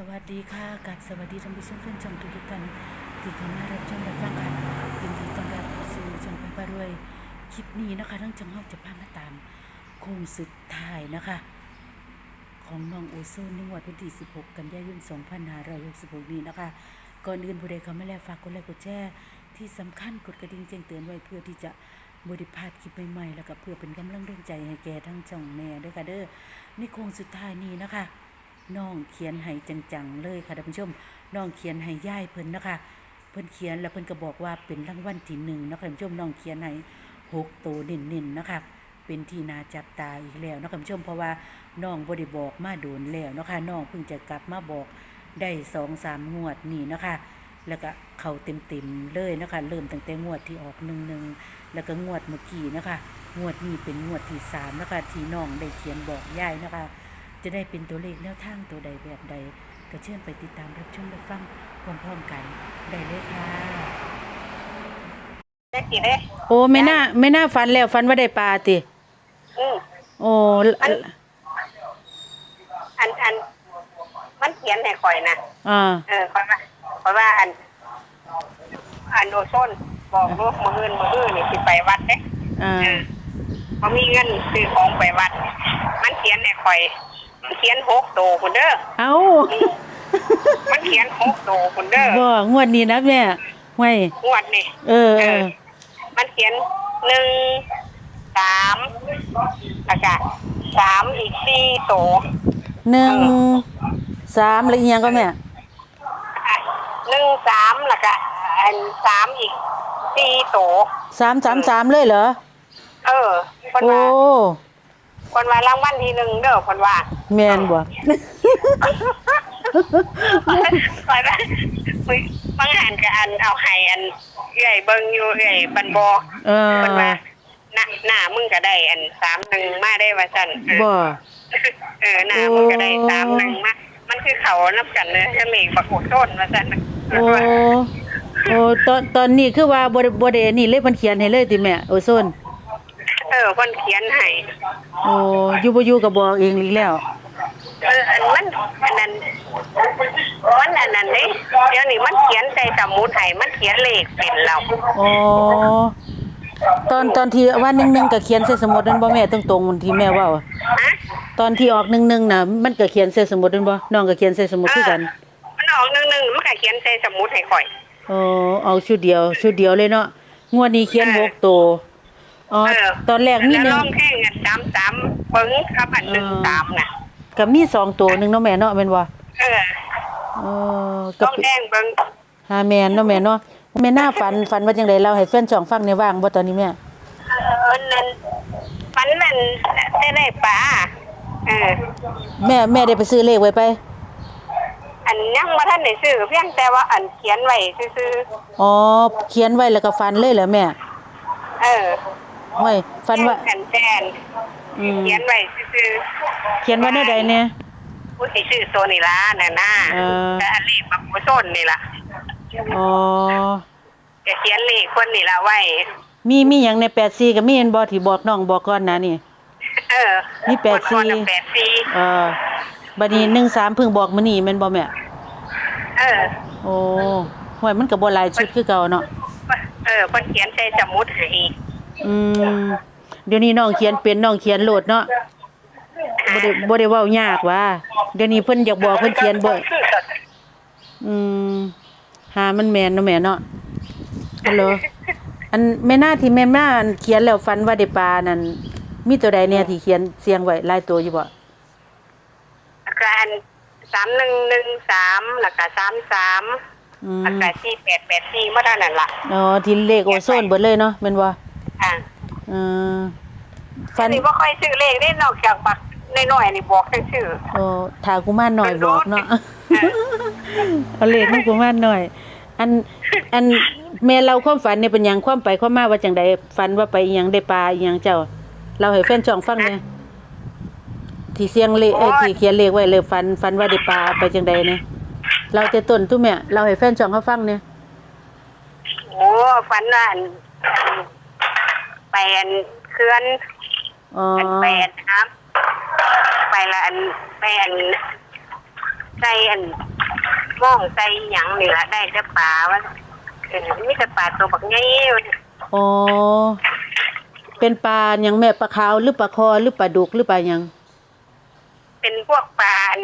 สวัสดีค่ะกับสวัสดีท่านผู้ชมแฟนช่องทุกๆท่านที่เข้ามารับชมรับฟังกันยินดีต้อนรับเข้าสู่ช่องไปปารวยคลิปนี้นะคะทั้งจังเฮาจะพามาตามโค้งสุดท้ายนะคะ ของน้องโอโซนในงวดวันที่ 16 กันยายน 2566 นี้นะคะ ก่อนอื่นผู้ใดเข้ามาแล้วฝากกดไลค์กดแชร์ที่สำคัญกดกระดิ่งแจ้งเตือนไว้เพื่อที่จะบริพลาดคลิปใหม่ๆแล้วก็เพื่อเป็นกำลังแรงใจให้แก่ทั้งช่องแม่ด้วยค่ะเด้อในโค้งสุดท้ายนี้นะคะ น้องเขียนให้จังๆเลยค่ะท่านผู้ชมน้องเขียนให้ย่ายเพิ่นนะคะ เพิ่นเขียนแล้วเพิ่นก็บอกว่าเป็นรางวัลที่หนึ่งนะคะท่านผู้ชมน้องเขียนให้หกตัวเน้นๆนะคะเป็นที่นาจับตาอีกแล้วนะคะท่านผู้ชมเพราะว่าน้องบ่ได้บอกมาโดนแล้วนะคะน้องเพิ่งจะกลับมาบอกได้สองสามงวดนี่นะคะแล้วก็เข้าเต็มๆเลยนะคะ เริ่มตั้งแต่งวดที่ออกหนึ่งหนึ่งแล้วก็งวดเมื่อกี้นะคะ งวดนี้เป็นงวดที่สามนะคะ ที่น้องได้เขียนบอกย่ายนะคะ จะได้เป็นตัวเลขแนวทางตัวใดแบบใด ก็เชิญไปติดตามรับชมรับฟังพร้อมๆกันได้เลยค่ะได้กี่เด้โอ้ไม่น่าไม่น่าฟันแล้วฟันว่าได้ปลาติอืมโอ้อันอันอันมันเขียนให้ข่อยนะอ่าเออข่อยว่าข่อยว่าอัน อันโอโซนบอกลูกมืออื่นมืออื่นนี่สิไปวัดเด้อ่าเออพอมีเงินซื้อของไปวัด มันเขียนให้ข่อยมัน เขียนหกโตคุณเด้อเอ้ามันเขียนหกโตคุณเด้อบ่งวดนี้นะแม่ไว้งวดนี่เออเออ มันเขียนหนึ่งสามแล้วก็สามอีกสี่โตหนึ่งสามแล้วอีหยังก็แม่หนึ่งสามแล้วก็อันสามอีกสี่โตสามสามสามเลยเหรอ เออคนโอ้ว่า คนว่ารางวัลที่หนึ่งเด้อคนว่าแม่นบ่ คอยว่าอุ๊ยบางอันก็อันเอาให้อันใหญ่เบิ่งอยู่ใหญ่บันบอเออ คนว่าหน้าหน้ามึงก็ได้อันสามหนึ่งมาได้ว่าสั่นเออบ่ เออหน้ามึงก็ได้สามหนึ่งมามันคือเขานับกันเลยก็เลยบักโอดต้นว่าสั่นโอ้โอ้ตอนตอนนี้คือว่าบ่ได้บ่ได้นี่เลยมันเขียนให้เลยติแม่โอโซน เออคนเขียนให้โอ้อยู่บ่อยู่ก็บอกเองอีกแล้ว เอออันมันอันนั้นมันอันนั้นนี่เดี๋ยวนี้มันเขียนใจสมุดให้มันเขียนเลขเป็นเราอ๋อตอนตอนที่ว่าหนึ่งหนึ่งก็เขียนใส่สมุดนั่นบ่แม่ตรงตรงๆที่แม่เว้าฮะตอนที่ออกหนึ่งหนึ่งน่ะมันก็เขียนใส่สมุดนั่นบ่น้องก็เขียนใส่สมุดคือกันมันออกหนึ่งหนึ่งมันก็เขียนใจสมุดให้ข่อยอ๋อเอาชุดเดียว ชุดเดียวเลยเนาะงวดนี้เขียนเออหกตัว อ๋อเออ ตอนแรกมีหแล้วนึ่งลองแข่งกันสามสามเบิ้งครับอันหนึ่งเออสามน่ะ ก็มีสองตัวหนึงเนาะแม่เนาะแม่นบ่เออเออลก็องแข่งเบิ้งหาแม่นเนาะแม่เนาะแม่หน้าฝันฝันว่าจังได๋เล่าให้แฟนช่องฟังในว่างบ่ตอนนี้แม่เออนั่นฟันนั่นได้ได้ปลาเออ แม่แม่ได้ไปซื้อเลขไว้ไปอันยังมาท่านได้ซื้อเพียงแต่ว่าอันเขียนไว้ซื่ออ๋อเขียนไว้แล้วก็ฟันเลยเหรอแม่ๆเออ ห้วยฟันว่าแทนแทนอืม เขียนไว้ซื่อเขียนไว้ในใดเนี่ย ๆผู้ที่ชื่อโซนิลาน่ะนะเออ แต่อันเลขบักโมต้นนี่ล่ะอ๋อ จะเขียนเลขคนนี่ล่ะไว้ มีมีหยังใน84ก็มีเห็นบ่ที่บอกน้องบอกก่อนหนะนี่ เออมีแปดสี่คนๆน่ะแปดสี่เออบัดนี้13เพิ่งบอกมื้อนี้แม่นบ่แม่ เออ โอ้ห้วยมันก็บ่หลายชุดคือเก่าเนาะ เออคนเขียนใจสมุดให้ อืมเดี๋ยวนี้น้องเขียนเป็นน้องเขียนโลดเนาะบ่ได้บ่ได้เว้ายากว่าเดี๋ยวนี้เพิ่นอยากบอกเพิ่นเขียนบ่อืมหามันแม่นเนาะแม่เนาะฮัลโหลอันแม่หน้าที่แม่หน้าอันเขียนแล้วฝันว่าได้ปลานั่นมีตัวใดเนี่ยที่เขียนเสียงไว้หลายตัวอยู่บ่การสามหนึ่งหนึ่งสามแล้วก็สามสามอืมแล้วก็สี่แปดแปดสี่เมื่อเท่านั้นล่ะ อ๋อที่เลขโอโซนเบิดเลยเนาะแม่นบ่ อ่าเออฟัฝันนนี่ว่าค่อยซื้อเลขได้นอกจากบักน้อยๆนี่บอกทั้งชื่อโอ้ถ้ากูมารหน่อยบอกเนาะเออเอาเลขมันกูมารหน่อย อันอันแม่เราความฝันเนี่ยเป็นหยังความไปความมาว่าจังใดฝันว่าไปอิหยังได้ปลาอิหยังเจ้า เราให้แฟนช่องฟังเนี่ยที่เสียงเลขเอ้ยที่เขียนเลขไว้เลยฝันฝันว่าได้ปลาไปจังใดเนี่ยเราจะต้นทุกแม่เราให้แฟนช่องเขาฟังเนี่ยโอ้ฟันว่า อันแปนเคลื่อนอ๋ออันแปดครับไปละอันแปนใจอันม่องใจหยังนี่ละได้แต่ปลาว่าเออมีแต่ปลาตัวบักใหญ่อ๋อเป็นปลาหยังแม่ปลาขาวหรือปลาคอหรือปลาดุกหรือปลาหยังเป็นพวกปลาอัน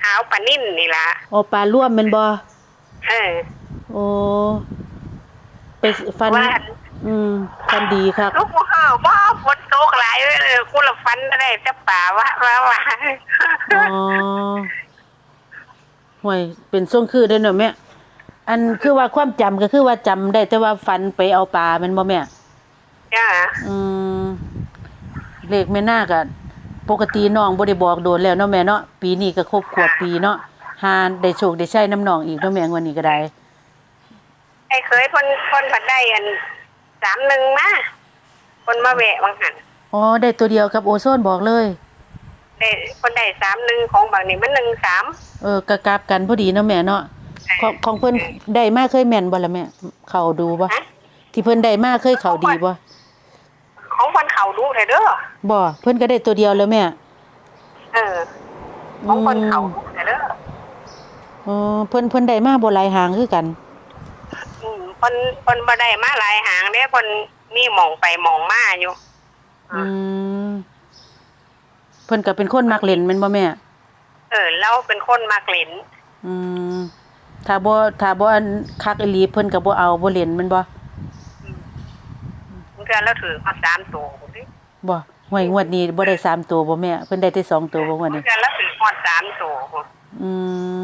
ขาวปลานิ่นนี่ละอ๋อปลาร่วมแม่นบ่เออโอ้ไปฟันว่าอื อืมฟันดีครับลูกข้าวบ่ฝนตกหลายเออกูละฟันได้แต่ปลาว่าว่าว่าอ๋อห่วยเป็นช่วงคือได้อเนาะแม่อันคือว่าความจำก็คือว่าจำได้แต่ว่าฟันไปเอาปลาแมันบ่แม่ จ้าอืมเลขแม่นาคอะปกติน้องบ่ได้บอกโดนแล้วเนาะแม่เนาะปีนี้ก็ครบขวบปีเนาะหาได้โชคได้ใช้น้ำน้องอีกเนาะแม่งวันนี้ก็ได้ ไอ้เคยคนคนผัดได้อัน สามหนึ่งมาคนมาแวะบางหันอ๋อได้ตัวเดียวกับโอโซนบอกเลย ได้คนได้สามหนึ่งของบางนี่มันหนึ่งสามเออกะกราบกันพอดีเนาะแม่เนาะของของเพิ่นได้มาเคยแม่นบ่ล่ะแม่เข้าดูบ่ฮะที่เพิ่นได้มาเคยเข้าดีบ่ของคนเขาดูเลยเด้อบ่เพิ่นก็ได้ตัวเดียวแล้วแม่เออของคนเขาดูเลยเด้ออ๋อเพิ่นเพิ่นได้มาบ่หลายหางคือกัน อืมคนคนบ่ได้มาหลายหางเด้คนมีหมองไปหมองมาอยู่ อืมเพิ่นก็เป็นคนมักเล่นแม่นบ่แม่ เออเราเป็นคนมักเล่นอืมถ้าบ่ถ้าบ่อันคักอีหลีเพิ่นก็บ่เอาบ่เล่นแม่นบ่เพื่อนเราถือมาสามตัวสิบ่หวยงวดนี้บ่ได้สามตัวบ่แม่เพิ่นได้แต่สองตัวบ่งวดนี้เพื่อนเราถือหอดสามตัวอื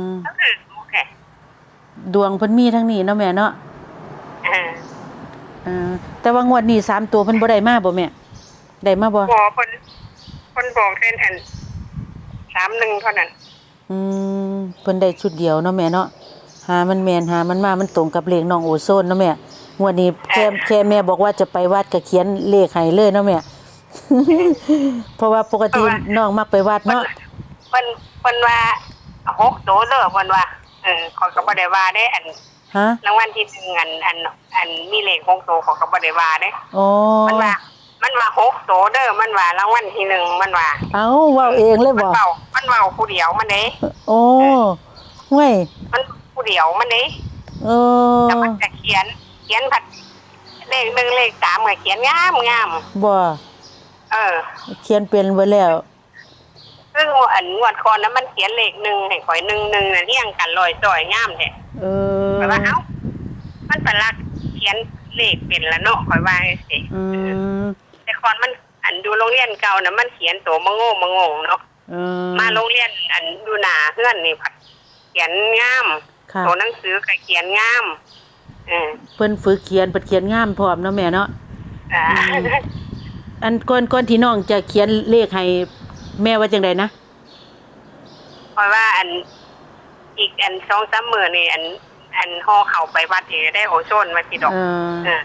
มเราถือโอเคดวงเพิ่นมีทั้งนี้เนาะแม่เนาะเออ เออแต่ว่างวดนี้สามตัวเพิ่นบ่ได้มาบ่แม่ได้มาบ่หมอคนคนบอกเส้นอันสามหนึ่งเท่านั้น อืมเพิ่นได้ชุดเดียวเนาะแม่เนาะหามันแม่นหามันมา มันตรงกับเลขน้องโอโซนเนาะแม่งวดนี้แค่แค่แม่บอกว่าจะไปวัดก็เขียนเลขให้เลยเนาะแม่ เพราะว่าปกติน้องมักไปวัดเนาะเพิ่นเพิ่นว่าหกตัวเด้อเพิ่นว่าเออขอยก็บ่ได้ว่าได้อัน ฮะรางวัลที่หนึ่งอันอันอันมีเลขหกตัวเขอยก็บ่ได้ว่าเด้อ๋อมันว่า มันว่าหกตัวเด้อมันว่ารางวัลที่หนึ่งมันว่าเอ้าเว้าเองเลยมันบ่เว้ามันเว้าผู้เดียวมันเด้โอ้ห่วยมันผู้เดียวมันเด้เออแต่มันจะเขียน เขียนผัดเลขหนึ่งเลขสามก็เขียนงามงามบ่เออ เขียนเป็นไว้แล้ว ซึ่งอันงวดคอนนั้นมันเขียนเลขหนึ่งให้ข่อยหนึ่งหนึ่งน่ะเรียงกันลอยซอยงามแท้เออข่ อยว่าเอ้ามันเป็นลักเขียนเลขเป็นละเนาะข่อยว่าสิอืมแต่ก่อนมันอันดูโรงเรียนเก่านะมันเขียนตัวมะโง่มะโง่เนาะเออมาโรงเรียนอันดูหนาเพื่อนนี่ผัดเขียนงามค่ะตัวหนังสือก็เขียนงามเออเพิ่นฝึกเขียนเพิ่นเขียนงามพร้อมเนาะแม่เนาะ อ่าอันก่อนก่อนที่น้องจะเขียนเลขให้แม่ว่าจังไดนะเพราะว่าอันอีกอันสองสามมือนี่อัน อันห่อเข่าไปวัดเอได้โอโซนมาสิดอกเออเออ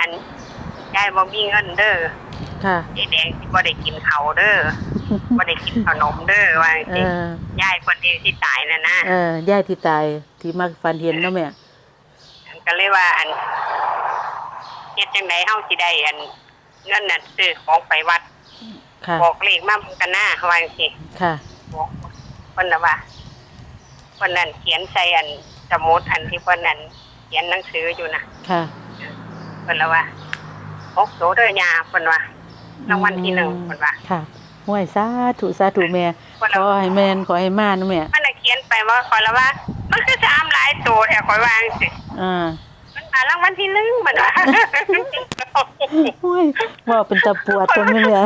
อันยายบ่มีเงินเด้อค่ะ ยายแดงสิบ่ได้กินเขาวเด้อบ่ได้กินขนมเด้อว่าเอสิอยายคนที่ที่ตายน่ะนะเออยายที่ตายที่มักฝันเห็นเนาะแม่ ก็เลยว่าอันเฮ็ดจังไดเฮาสิได้อันเงินน่ะซื้อของไปวัดค่ะ บอกเลขมาเบิ่งกันหน้าว่าจังซี่ ค่ะบอกเพิ่นน่ะว่าเพิ่นนั่นเขียนใส่อัน สมุดอันที่เพิ่นนั่นเขียนหนังสืออยู่น่ะค่ะ เพิ่นละว่าหกโตเด้อยาเพิ่นว่ารางวัลที่หนึ่งเพิ่นว่าค่ะห้วยสาธุสาธุแม่เพิ่นขละอให้แม่นขอให้มาเนาะแม่มันน่ะเขียนไปว่าขอยละว่า มันคือสามหลายโตแท้ขอยว่าจังซี่อ่ามันหารางวัลที่หนึ่งมันว่าห้วยว่าเป็นตะปวดตัวแม่เนี่ย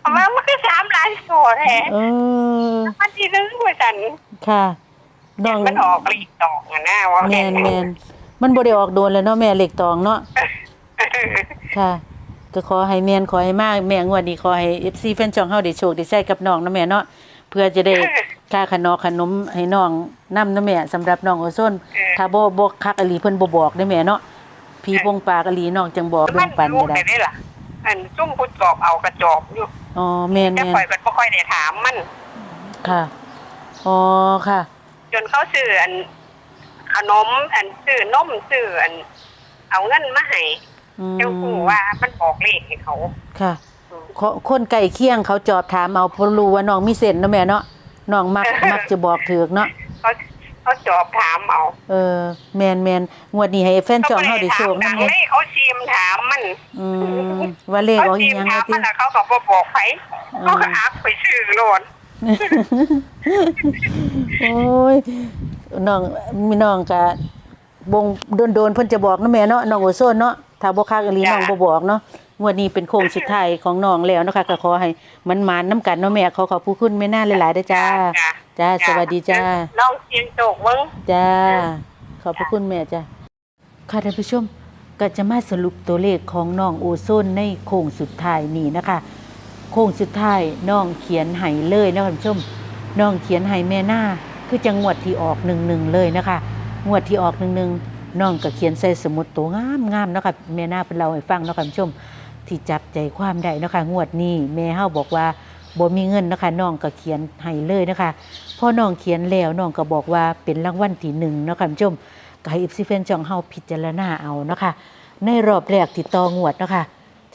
เพราะว่ามันคือสามหลายโตแท้เออรางวัลที่หนึ่งว่าซั่นค่ะ น้องมันออกลีกตอกอะนะว่าแม่นแม่นมันบ่ได้ออกโดนแล้วเนาะแม่เหล็กตองเนาะค่ะ ก็ขอให้แม่นขอให้มากแม่งวดนี้ขอให้ FC แฟนช่องเฮาได้โชคได้ใช้กับน้องนะแม่เนาะเพื่อจะได้ค่าขนมขนมให้น้องนำนะแม่สำหรับน้องโอโซนถ้าบ่บ่คักอหลีเพิ่นบ่บอกได้แม่เนาะพี่พงปากอหลีน้องจังบอกมัเบิ่งปันรู้ก็ได้ได้ล่ะอันซุ่มผู้จอบเอากระจอบอยู่อ๋อแม่นแต่แม่นข่อยก็บ่ค่อยได้ถามมันค่ะอ๋อค่ะ จนเขาซื้ออันขนมอันซื้อนมซื้ออัน เอาเงินมาให้อืมเจ้าคู่ว่ามันบอกเลขให้เขา ค่ะคนคนใกล้เคียงเขาจอบถามเอาเพราะรู้ว่าน้องมีเส้นเนาะแม่เนาะน้องมัก มักจะบอกถือกเนาะเขาเขาจอบถามเอาเออแมนแมนงวดนี้ให้แฟนช่องเฮาได้โชคดันำงแน่เลยเขาชิมถามมันอืมว่าเลขออกอีชิหยังถาว่ามติมันแล้วเขาก็บ่บอกไผอืมเขาก็อักไปชื่อโลด โอ้ยน้องมีน้องก็บงโดนๆเพิ่นจะบอกนะแม่เนาะน้องโอโซนเนาะถ้าบ่คักอีหลีน้องบ่บอกเนาะงวดนี้เป็นโค้งสุดท้ายของน้องแล้วเนาะค่ะก็ขอให้มันหมานนํกันเนาะแม่ขอขอบพระคุณแม่น่าหลายๆเด้อจ้า จ้า สวัสดีจ้าน้องเสียงโตกมึงจ้า ขอบพระคุณแม่จ้าค่ะท่านผู้ชมก็จะมาสรุปตัวเลขของน้องโอโซนในโค้งสุดท้ายนี้นะคะ โค้งสุดท้ายน้องเขียนให้เลยนะท่านผู้ชมน้องเขียนให้แม่หน้าคือจังงวดที่ออกหนึ่งหนึ่งเลยนะคะงวดที่ออกหนึ่งหนึ่งน้องก็เขียนใส่สมุดตัวงามงามนะคะแม่หน้าเป็นเราให้ฟังนะค่ะท่านผู้ชมที่จับใจความได้นะคะงวดนี้แม่เฮาบอกว่าบ่มีเงินนะคะน้องก็เขียนให้เลยนะคะพอน้องเขียนแล้วน้องก็บอกว่าเป็นรางวัลที่หนึ่งนะคะท่านผู้ชมก็ให้ FC แฟนช่องเฮาพิจารณาเอานะคะในรอบแรกที่ต่องวดนะคะ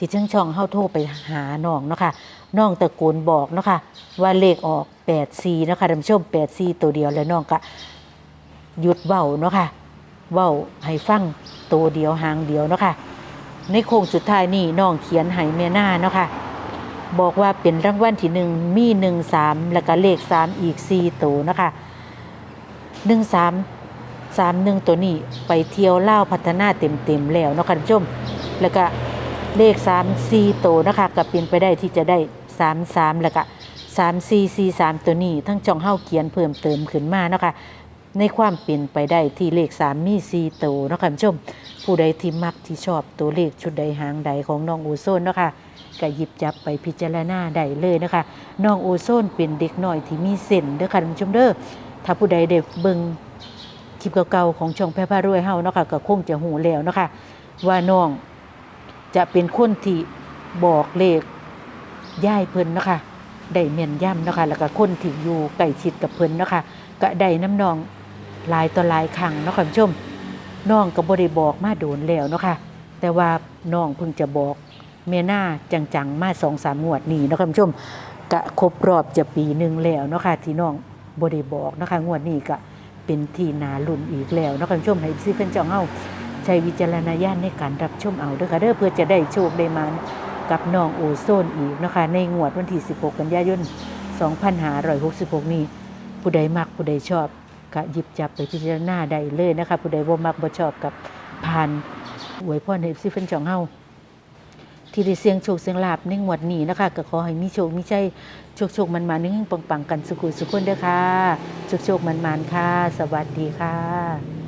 ที่ทั้งช่องเฮาโทรไปหาน้องเนาะคะน้องตะโกนบอกเนาะคะว่าเลขออก84เนาะคะท่านผู้ชม84ตัวเดียวแล้วน้องก็หยุดเว้าเนาะค่ะเว้าให้ฟังตัวเดียวหางเดียวเนาะค่ะในโค้งสุดท้ายนี่น้องเขียนให้แม่หน้าเนาะค่ะบอกว่าเป็นรางวัลที่หนึ่งมีหนึ่งสามแล้วก็เลขสามอีกสี่ตัวเนาะคะหนึ่งสามสามหนึ่งตัวนี้ไปเที่ยวเล่าพัฒนาเต็มเต็มๆแล้วเนาะค่ะท่านผู้ชม แล้วก็ เลขสามสี่ตัวนะคะก็เป็นไปได้ที่จะได้สามสามแล้วก็สามสี่สี่สามตัวนี้ ทั้งจองเฮ้าเขียนเพิ่มเติมขึ้นมานะคะในความเป็นไปได้ที่เลขสามมีสี่ตัวนะคะท่านผู้ชม ผู้ใดที่มักที่ชอบตัวเลขชุดใดหางใดของน้องโอโซนนะคะก็หยิบจับไปพิจารณาได้เลยนะคะน้องโอโซนเป็นเด็กน้อยที่มีเส้นเด้อค่ะท่านผู้ชมเด้อถ้าผู้ใดได้เบิ่งคลิปเก่าๆของช่องแพร่พารวยเฮาเนาะค่ะก็คงจะหูแล้วเนาะค่ะว่าน้อง จะเป็นคนที่บอกเลขย่ายเพิ่นนะคะได้แม่นย่ำนะคะแล้วก็คนที่อยู่ใกล้ชิดกับเพิ่นนะคะก็ได้น้ำนองลายต่อลายครั้งเนาะค่ะผู้ชมน้องก็บ่ได้บอกมาโดนแล้วเนาะค่ะแต่ว่าน้องเพิ่งจะบอกเมียหน้าจังๆ มาสองสามงวดนี้เนาะค่ะคุณผู้ชมกะครบรอบจะปีหนึ่งแล้วเนาะค่ะที่น้องบ่ได้บอกนะคะงวดนี้ก็เป็นที่นาลุ่นอีกแล้วเนาะค่ะคุณผู้ชมให้ซิเฟนจองเฮา ช้วิจารณญาณในการรับชมเอาด้อค่ะเด้อเพื่อจะได้โชคได้มานกับน้องโอโซนอีกนะคะ ในงวดวันที่ 16 กันยายน 2566 นี้ ผู้ใดมักผู้ใดชอบก็หยิบจับไปพิจารณาได้เลยนะคะ ผู้ใดบ่มักบ่ชอบกับผ่านอวยพรให้ซิเฟนจองเฮาที่ได้เสียงโชคเสียงลาบในงวดนี้นะคะก็ขอให้มีโชคมีชัยโชคโชคมันมานึ่งปังปังๆกันสุขุสุขคนเด้อค่ะโชคโชคมันมันค่ะ สวัสดีค่ะ